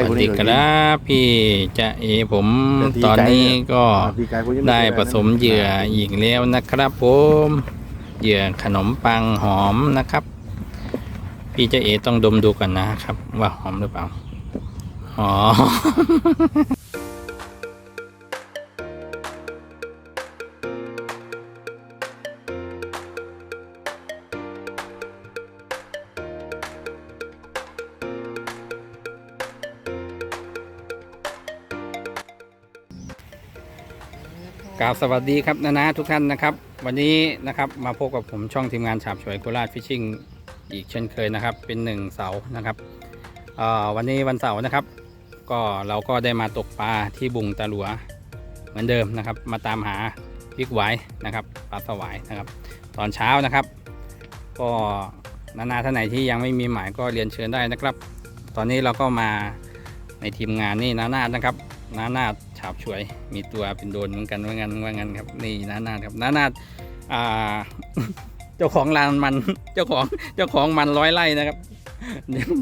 ใกล้สคนวัสนี้ดีก็คกินรับพี่จะเอผมเดี๋ยวดีตอนใจนี้เนี่ยก็อ่าพี่กายคนยังไม่ได้เคยผสมเหยื่ออีกแล้วนะครับผมเหยื่อขนมปังหอมนะครับ พี่เจะเอต้องดมดูก่อนนะครับ ว่าหอมหรือเปล่าอ๋อก ราบสวัสดีครับนะนะทุกท่านนะครับ วันนี้นะครับมาพบกับผมช่องทีมงานฉาบฉวยโคราชฟิชชิ่งอีกเช่นเคยนะครับ เป็นหนึ่งเสาร์นะครับวันนี้วันเสาร์นะครับ ก็เราก็ได้มาตกปลาที่บุงตะหลัวเหมือนเดิมนะครับ มาตามหาบิ๊กไวท์นะครับปลาสวายนะครับ ตอนเช้านะครับ ก็นานาท่านไหนที่ยังไม่มีหมายก็เรียนเชิญได้นะครับ ตอนนี้เราก็มาในทีมงานนี่นานานะครับ นานา ฉาบฉวย มีตัวเป็นโดนเหมือนกันว่างั้นว่างั้นครับ นี่นานาดครับนานาดอ่า เจ้าของลานมัน เจ้าของ เจ้าของมันร้อยไร่นะครับ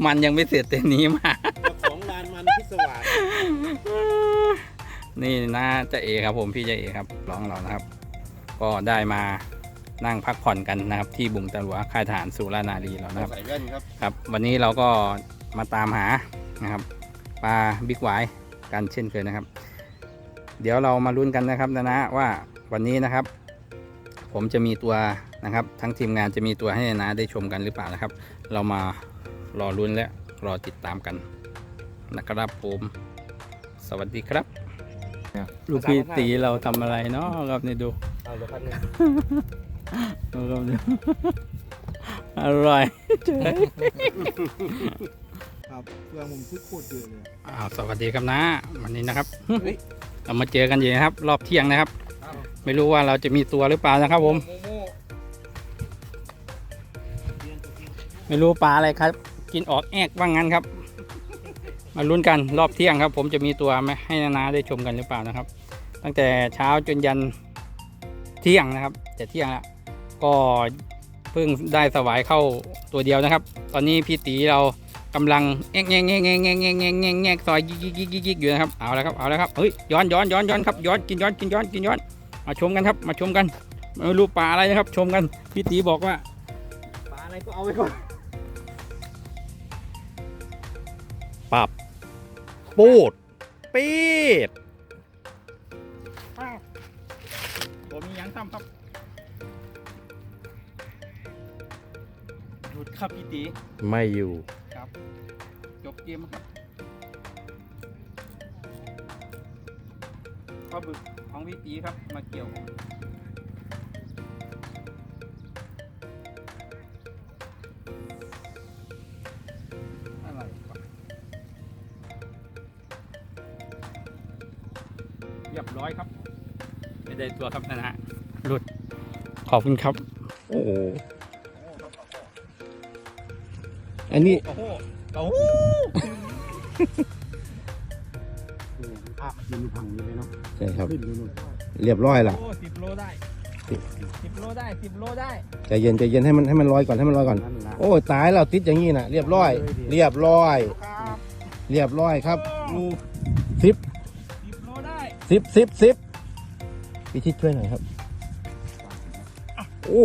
มันยังไม่เสร็จแต่หนี้มาของลานมันพิศวาสนี่น่าจะเอครับผมพี่จะเอครับร้องเรานะครับ ก็ได้มานั่งพักผ่อนกันนะครับ ที่บุงตะหลัวค่ายทหารสุรานารีเรานะครับใส่แว่นครับ ครับ วันนี้เราก็มาตามหานะครับปลาบิ๊กไวท์กันเช่นเคยนะครับ เดี๋ยวเรามาลุ้นกันนะครับนะนะว่าวันนี้นะครับ ผมจะมีตัวนะครับ ทั้งทีมงานจะมีตัวให้นะได้ชมกันหรือเปล่านะครับ เรามารอลุ้นและรอติดตามกันนะครับผมสวัสดีครับ ลูกพี่ตีเราทำอะไรเนาะครับนี่ดูเอาเดี๋ยวพันหนึ่งดูครับดูอร่อยครับเครื่องผมซื้อโคตรเยอะเลยอ้าวสวัสดีครับนะ วันนี้นะครับ เรามาเจอกันอยู่นะครับ รอบเที่ยงนะครับ ไม่รู้ว่าเราจะมีตัวหรือเปล่านะครับ ผมโมโม่ไม่รู้ปลาอะไรครับ กินออกแอกว่างั้นครับ มาลุ้นกันรอบเที่ยงครับ ผมจะมีตัวไหมให้นานาได้ชมกันหรือเปล่านะครับ ตั้งแต่เช้าจนยันเที่ยงนะครับ แต่เที่ยงแล้วก็เพิ่งได้สวายเข้าตัวเดียวนะครับ ตอนนี้พี่ตีเรา กำลังแง่งแง่งแง่งแง่งแง่งแง่งแง่งแง่งแง่งซอยยิกยิกยิกยิกยิกอยู่นะครับเอาแล้วครับเอาแล้วครับเฮ้ยย้อนย้อนย้อนย้อนครับย้อนกินย้อนกินย้อนกินย้อนมาชมกันครับมาชมกันไม่รู้ปลาอะไรนะครับ ชมกันพี่ตีบอกว่าปลาอะไรก็เอาไว้ก่อนปับปูดปีดผมมียังทำครับหยุดครับพี่ตีไม่อยู่ จบเกมครับปลาบึกของพี่ตีครับ มาเกี่ยวอะไรวะเรียบร้อยครับ ไม่ได้ตัวครับนะฮะหลุด ขอบคุณครับ โอ้โห อันนี้โอ้โหโอ้โหอะมันพังอยู่เลยเนาะใช่ครับ ขึ้นอยู่นู่นเรียบร้อยละโอ้สิบโลได้สิบโลได้สิบโลได้ใจเย็นใจเย็นให้มันให้มันลอยก่อนให้มันลอยก่อน นั่นละโอ้ยตายแล้วติดอย่างนี้นะเรียบร้อย เรียบร้อย ครับเรียบร้อยครับโอ้สิบสิบโลได้สิบสิบสิบพี่ชิดช่วยหน่อยครับ โอ้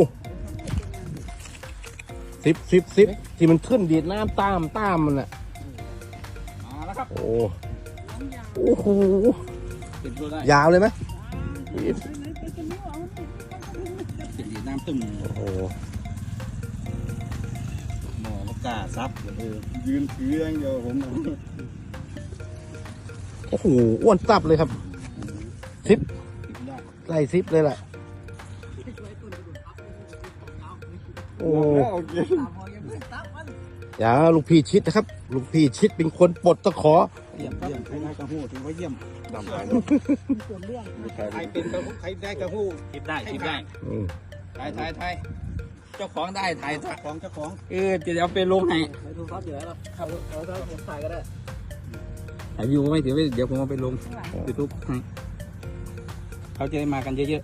สิบสิบสิบที่มันขึ้นดีดน้ำตามตามมันอะมาแล้วครับโอ้โอ้โหสิบโลได้ยาวเลยไหมติดน้ำตึงโอ้โหหมอก็กล้าซับเออยืนถืออย่างเดียวผมโอ้โหอ้วนตับเลยครับสิบได้ไล่สิบเลยแหละ อ้โอเคอย่าลูกพี่ชิดนะครับ ลูกพี่ชิดเป็นคนปลดตะขอเยี่ยมเยี่ยมใครได้กระหู้ถือว่าเยี่ยมดำไปใครเป็นกระหู้ใครได้กระหู้ทิปได้ทิปได้อืมถ่ายถ่ายถ่ายเจ้าของได้ถ่ายเจ้าของเจ้าของเออเดี๋ยวไปลงให้ดูครับเดี๋ยวเราเอาเอาเอาผมถ่ายก็ได้ถ่ายวิวไว้เดี๋ยวเดี๋ยวผมเอาไปลงยูทูบให้เขาจะได้มากันเยอะ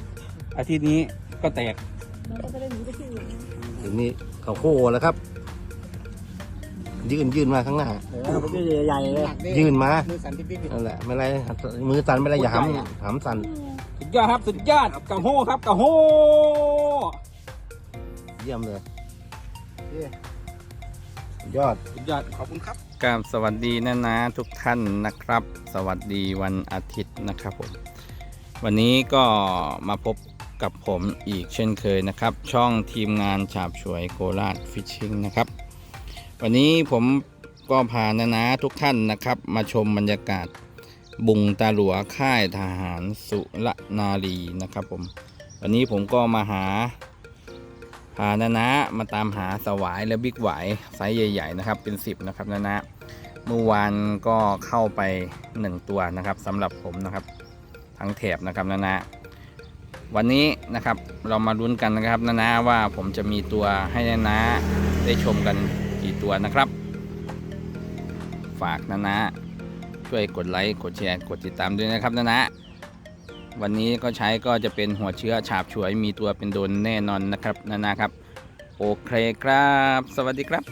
ๆอาทิตย์นี้ก็แตก ทีนี้เขาโค้แล้วครับ ยื่นยื่นมาข้างหน้า เออมันก็ใหญ่ๆเลยยื่นมามือสั่นติ๊บๆนั่นแหละไม่ไรมือสั่นไม่ไรอย่าหามหามสั่นสุดยอดครับสุดยอดกระโฮครับกระโฮเยี่ยมเลยยอดสุดยอดขอบคุณครับกราบสวัสดีนะนะทุกท่านนะครับ สวัสดีวันอาทิตย์นะครับผมวันนี้ก็มาพบ กับผมอีกเช่นเคยนะครับ ช่องทีมงานฉาบฉวยโคราชฟิชชิงนะครับ วันนี้ผมก็พานะนะทุกท่านนะครับ มาชมบรรยากาศบุงตาหลัวค่ายทหารสุรนารีนะครับผมวันนี้ผมก็มาหาพานะนะมาตามหาสวายและบิ๊กไหวยไซส์ใหญ่ๆนะครับ เป็น 10 นะครับนะนะเมื่อวานก็เข้าไป 1 ตัวนะครับสำหรับผมนะครับ ทั้งแถบนะครับนะนะ วันนี้นะครับเรามาลุ้นกันนะครับนะนะว่าผมจะมีตัวให้นะนะได้ชมกันกี่ตัวนะครับ ฝากนะนะช่วยกดไลค์กดแชร์กดติดตามด้วยนะครับนะนะวันนี้ก็ใช้ก็จะเป็นหัวเชื้อฉาบฉวยมีตัวเป็นโดนแน่นอนนะครับนานาครับ โอเคครับ สวัสดีครับ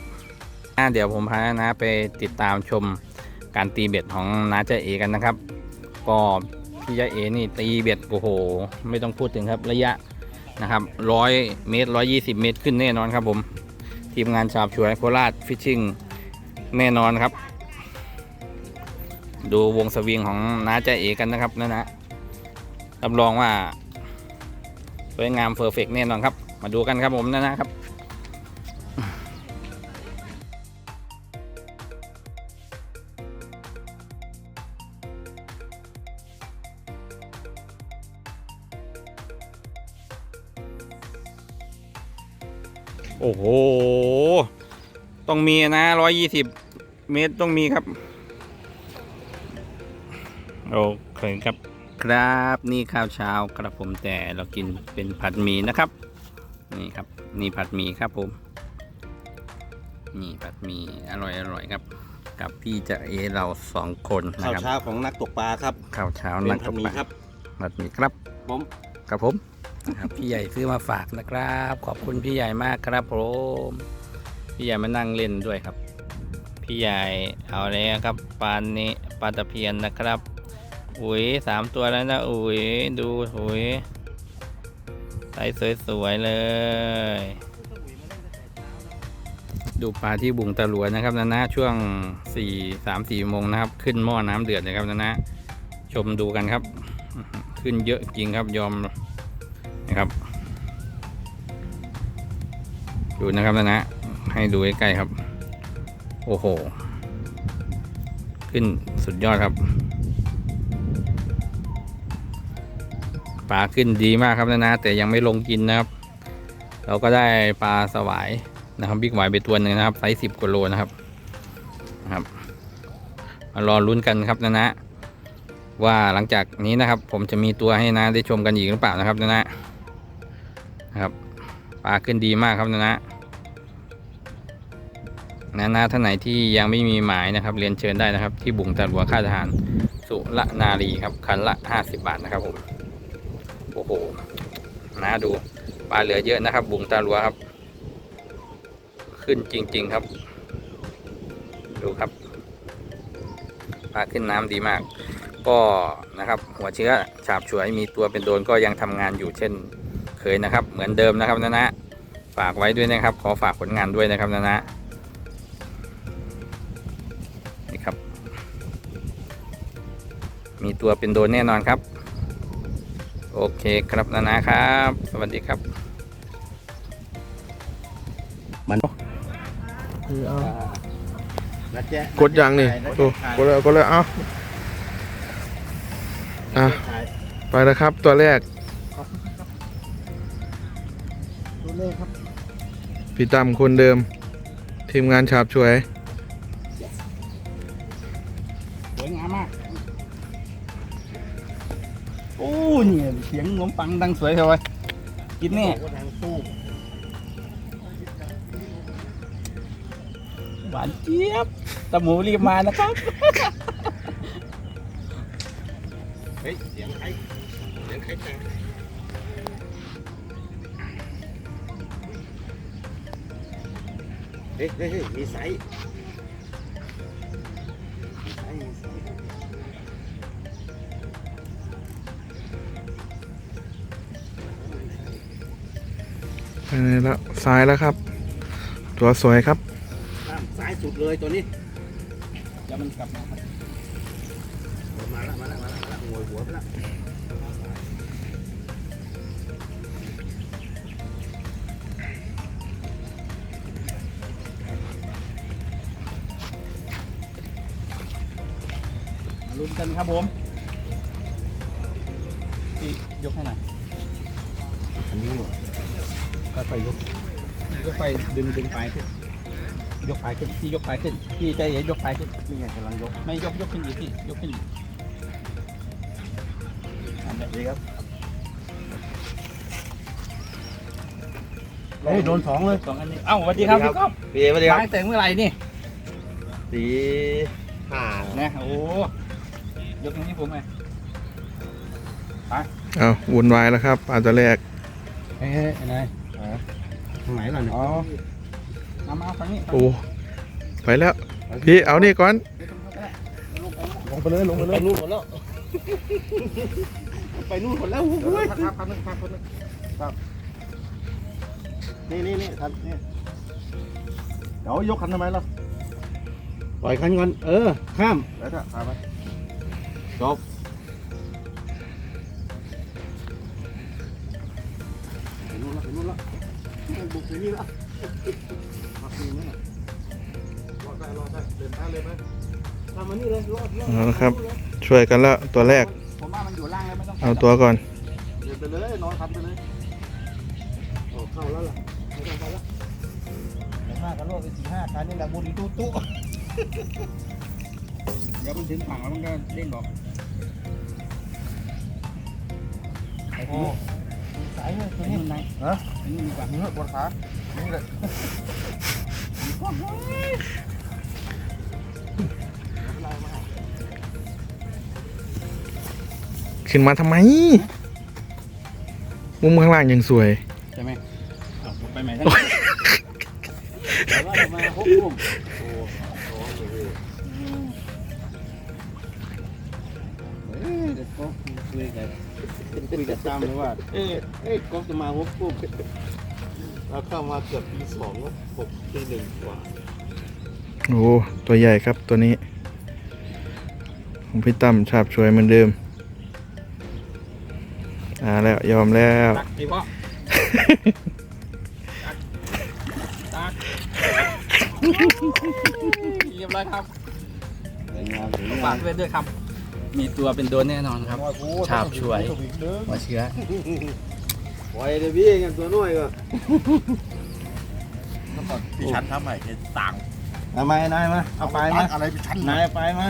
อ่าเดี๋ยวผมพานานาไปติดตามชมการตีเบ็ดของนาเจเอกันนะครับ ก็ พี่เจเอนี่ตีเบ็ดโอ้โห ไม่ต้องพูดถึงครับระยะนะครับร้อยเมตรร้อยยี่สิบเมตรขึ้นแน่นอนครับผม ทีมงานฉาบฉวยโคราชฟิชชิ่งแน่นอนครับ ดูวงสวิงของน้าเจเอกันนะครับนะนะรับรองว่าสวยงามเพอร์เฟกแน่นอนครับ มาดูกันครับผมนะนะครับ โอ้โห ต้องมีนะร้อยยี่สิบเมตรต้องมีครับ โอเคครับ ครับนี่ข้าวเช้ากระผมแต่เรากินเป็นผัดหมี่นะครับ นี่ครับนี่ผัดหมี่ครับผม นี่ผัดหมี่อร่อยอร่อยครับ กับพี่จะเอเราสองคนนะข้าวครับเช้าของนักตกปลาครับข้าวเช้าเป็นันกผัตดกหมีปลาครับผัดหมี่ครับ ผม ครับผม นะครับพี่ใหญ่ซื้อมาฝากนะครับ ขอบคุณพี่ใหญ่มากครับผมพี่ใหญ่มานั่งเล่นด้วยครับ พี่ใหญ่เอาแล้วครับปลานี้ปลาตะเพียนนะครับ อุ๋ยสามตัวแล้วนะอุ๋ยดูอุ๋ยไซส์สวยๆเลย ดูปลาที่บุงตะหลวนะครับนะนะช่วงสี่สามสี่โมงนะครับ ขึ้นหม้อน้ำเดือดนะครับนะนะชมดูกันครับ ขึ้นเยอะจริงครับยอม นะครับ ดูนะครับนะนะ ให้ดูใใกล้ๆครับ โอ้โห ขึ้นสุดยอดครับปลาขึ้นดีมากครับนะนะแต่ยังไม่ลงกินนะครับ เราก็ได้ปลาสวายนะครับบิ๊กหวายไปตัวหนึ่งนะครับไซส์สิบกว่าโลนะครับนะครับมารอลุ้นกันครับนะนะว่าหลังจากนี้นะครับ ผมจะมีตัวให้นะได้ชมกันอีกหรือเปล่านะครับนะนะ ปลาขึ้นดีมากครับนะนะนะนะท่านไหนที่ยังไม่มีหมายนะครับ เรียนเชิญได้นะครับ ที่บุงตะหลวค่าทหาร สุรนารีครับคันละ 50 บาทนะครับผมโอ้โหนะดูปลาเหลือเยอะนะครับ บุงตะหลวครับ ขึ้นจริง ๆครับ ดูครับปลาขึ้นน้ำดีมาก ก็นะครับ หัวเชื้อฉาบฉวยมีตัวเป็นโดนก็ยังทำงานอยู่เช่น เคยนะครับ เหมือนเดิมนะครับนะนะฝากไว้ด้วยนะครับ ขอฝากผลงานด้วยนะครับนะนะนี่ครับ มีตัวเป็นโดนแน่นอนครับ โอเคครับนะนะครับ สวัสดีครับ มันกดยังนี่โอ้กดเลยกดเลยเอาอะไปแล้วครับตัวแรก เลขครับ พี่ตั้มคนเดิม ทีมงานฉาบช่วย สวยงามมาก โอ้เนี่ยเสียงขนมปังดังสวยเลยกินแน่หวานเจี๊ยบตะหมูรีบมานะครับ เฮ้ย เสียงใคร เสียงใครแตก ฮ้เฮ้ยเฮ้ยมีไซส์ไปแล้วซ้ายแล้วครับ ตัวสวยครับซ้ายสุดเลยตัวนี้จะมันกลับมา มาละมาละมาละมาวยหัวไปละ มาลุ้นกันครับผมพี่ยกให้หน่อยอันนี้หัวก็ไปยกยกไปดึงดึงปลายขึ้นยกปลายขึ้นพี่ยกปลายขึ้นพี่ใจเย็นยกปลายขึ้นนี่ไงกำลังยกไม่ยกยกขึ้นอยู่พี่ยกขึ้นอยู่นั่นแหละดีครับเฮ้ยโดนสองเลยสองอันนี้เอ้าสวัสดีครับพี่ก๊อฟพี่เอสวัสดีครับล้างแต่งเมื่อไหร่นี่สีห้านะโอ้ ยกตรงนี้ผมไงเอาวุ่นวายแล้วครับปลาตัวแรกเฮ้ยไหนตรงไหนล่ะเนี่ยอ๋อมามาฝั่งนี้โอ้ไปแล้ว พี่เอานี่ก่อน ลงไปเลยลงไปเลยไปนู่นหมดแล้วไปนู่นหมดแล้วโอ้ยครับครับครับครับครับนี่นี่นี่ครับนี่เดี๋ยวยกคันทำไมล่ะปล่อยคันก่อนเออ ข้ามแล้วถ้าพาไป จบไปนู่นละไปนู่นละบุกไปนี่ละมาปีนี้น่ะรอดได้รอดได้เดินทางเลยไหมทำมานี่เลยรอดรอดเอาละครับ ช่วยกันแล้วตัวแรก ผมว่ามันอยู่ล่างแล้วไม่ต้องเอาตัวก่อน เดินไปเลยนอนทำไปเลยโอ้เข้าแล้วล่ะไม่ต้องไปแล้วอย่างมากก็รอดไปสี่ห้าคันนี่แหละบุรีตู้ตู้ เดี๋ยวมันถึงฝั่งแล้วมันก็เด้งออกโอ้สายเลยตัวนี่นี้มันไหนฮะนี่ดีกว่านี่ปวดขานี่เลยขึ้นมาทำไม มุมข้างล่างยังสวย ใช่ไหมเอาไปใหม่ท่าน คุยกับตามเลยว่า เอ้ยเอ้ยก็จะมาพบพุ่มเราเข้ามาเกือบปีสองแล้วหกปีหนึ่งกว่าโอ้ตัวใหญ่ครับตัวนี้ของพี่ตั้มฉาบช่วยเหมือนเดิมอ่าแล้วยอมแล้วตักดีพ่อตักตักเรียบร้อยครับสวยงามสวยฝางากมด้วยด้วยครับ มีตัวเป็นโดนแน่นอนครับฉาบฉวย หัวเชื้อปล่อยเลยพี่งั้นตัวน้อยก็พี่ชันทำใหม่เนี่ยต่างทำไมนายมาเอาไปมาอะไรพี่ชันนายเอาไปมา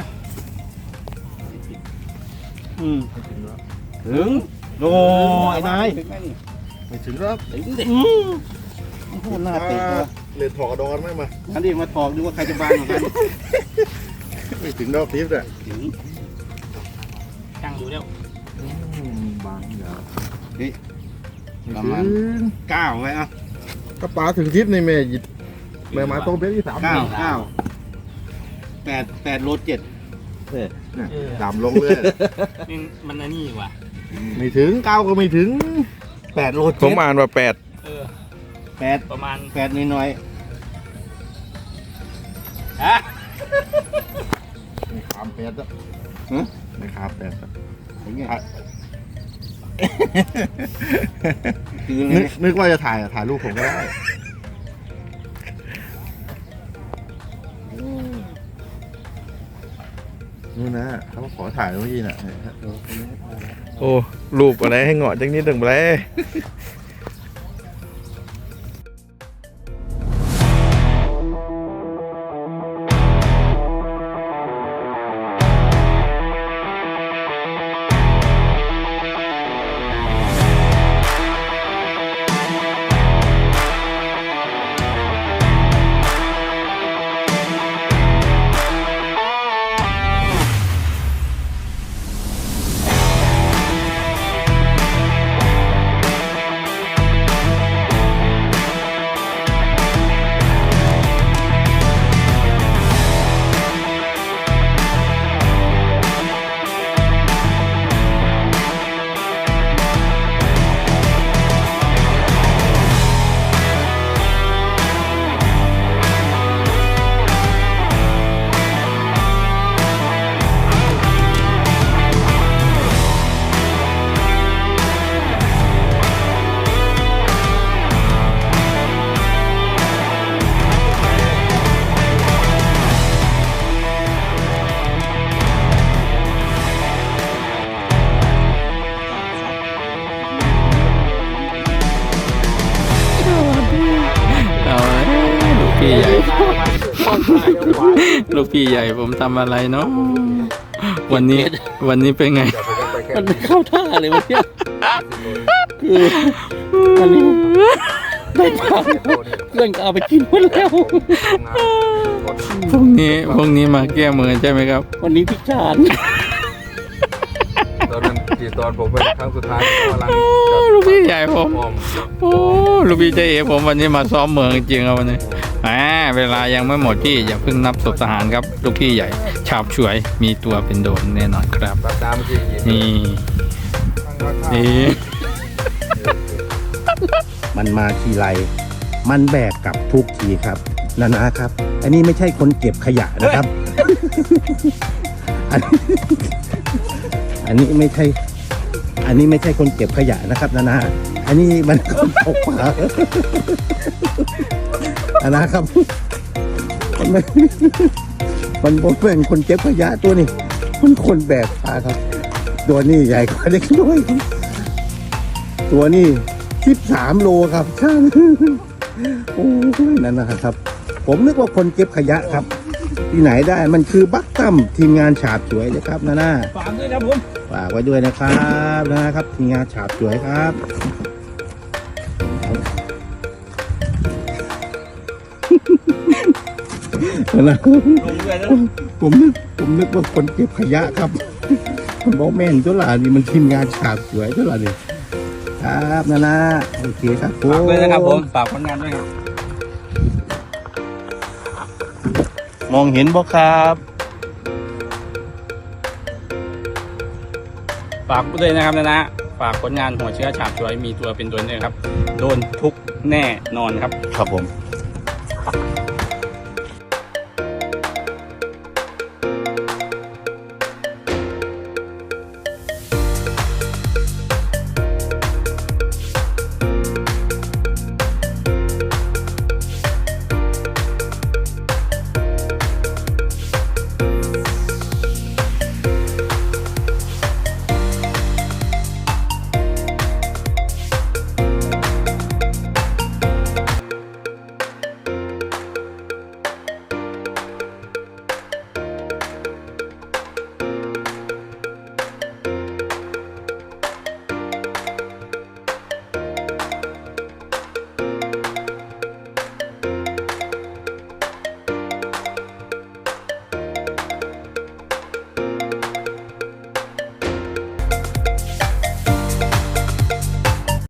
อืมถึงโอ้ยนายถึงไหมนี่ไม่ถึงแล้วถึงดิอืมพูดหน้าติดตัวเล่นถอกกระดอนไหมมาอันนี้มาถอกดูว่าใครจะบางกว่ากันไม่ถึงดอกทิพย์อะถึง ตั้งดูแล้วบางอย่างประมาณเก้าไว้อะก็ปลาถึงทิพย์ในแม่หยิบแม่มาต้มเพชรที่สามเก้าเก้าแปดแปดโลเจ็ดดำลงเลยนี่มันอันนี่ว่ะไม่ถึงเก้าก็ไม่ถึงแปดโลผเจ็มดอ่านว่าแปดเออแปดประมาณแปดน้อยฮะไม่ขามแปดอะ ไม่ขามแปดอะๆอย่างเงี้ยคือนึกนึกว่าจะถ่ายอะถ่ายรูปผมก็ได้นู่นนะเขาขอถ่ายเมื่อกี้น่ะโอ้รูปอะไรให้เหงาะจังนิดหนึ่งไปเลย พี่ใหญ่ ลูกพี่ใหญ่ผมทำอะไรเนาะวันนี้วันนี้เป็นไง มันไม่เข้าท่าเลยวันเนี้ยคืออันนี้ได้ทางเพื่อนก็เอาไปกินหมดแล้ว พรุ่งนี้พรุ่งนี้มาแก้มือใช่ไหมครับ วันนี้พิการตอนนั้นที่ตอนผมเป็นครั้งสุดท้ายกำลังลูกพี่ใหญ่ผมมองโอ้ลูกพี่เจเอผมวันนี้มาซ้อมเมืองจริงๆครับวันนี้ แหมเวลายังไม่หมดพี่อย่าเพิ่งนับศพทหารครับ ลูกพี่ใหญ่ ฉาบฉวยมีตัวเป็นโดนแน่นอนครับรับน้ำเมื่อกี้ยินนี่นี่ มันมาทีไร มันแบกกลับทุกทีครับนานาครับ อันนี้ไม่ใช่คนเก็บขยะนะครับ อันอันนี้ไม่ใช่ อันนี้ไม่ใช่คนเก็บขยะนะครับนานาอันนี้มันคนตกปลา นานาครับ มันไม่มันผมเป็นคนเก็บขยะตัวนี้ มันคนแบกปลาครับ ตัวนี้ใหญ่กว่าเล็กน้อยครับตัวนี้สิบสามโลครับช่างโอ้ยนั่นนะครับ ผมนึกว่าคนเก็บขยะครับ ที่ไหนได้มันคือบักตั้มทีมงานฉาบสวยนะครับนาน่าฝากด้วยนะผมฝากไว้ด้วยนะครับนะครับ ทีมงานฉาบสวยครับ นะลงด้วยนะผมนึกผมนึกว่าคนเก็บขยะครับผมบอกแม่นตัวหลานนี่มันทีมงานฉาบสวยตัวหลานนี่ครับนานาโอเคครับผมฝากด้วยนะครับผมฝากผลงานด้วยครับมองเห็นบ่ครับฝากด้วยนะครับนะนะฝากผลงานหัวเชื้อฉาบฉวยมีตัวเป็นโดนด้วยครับ โดนทุกแน่นอนครับ ครับผมค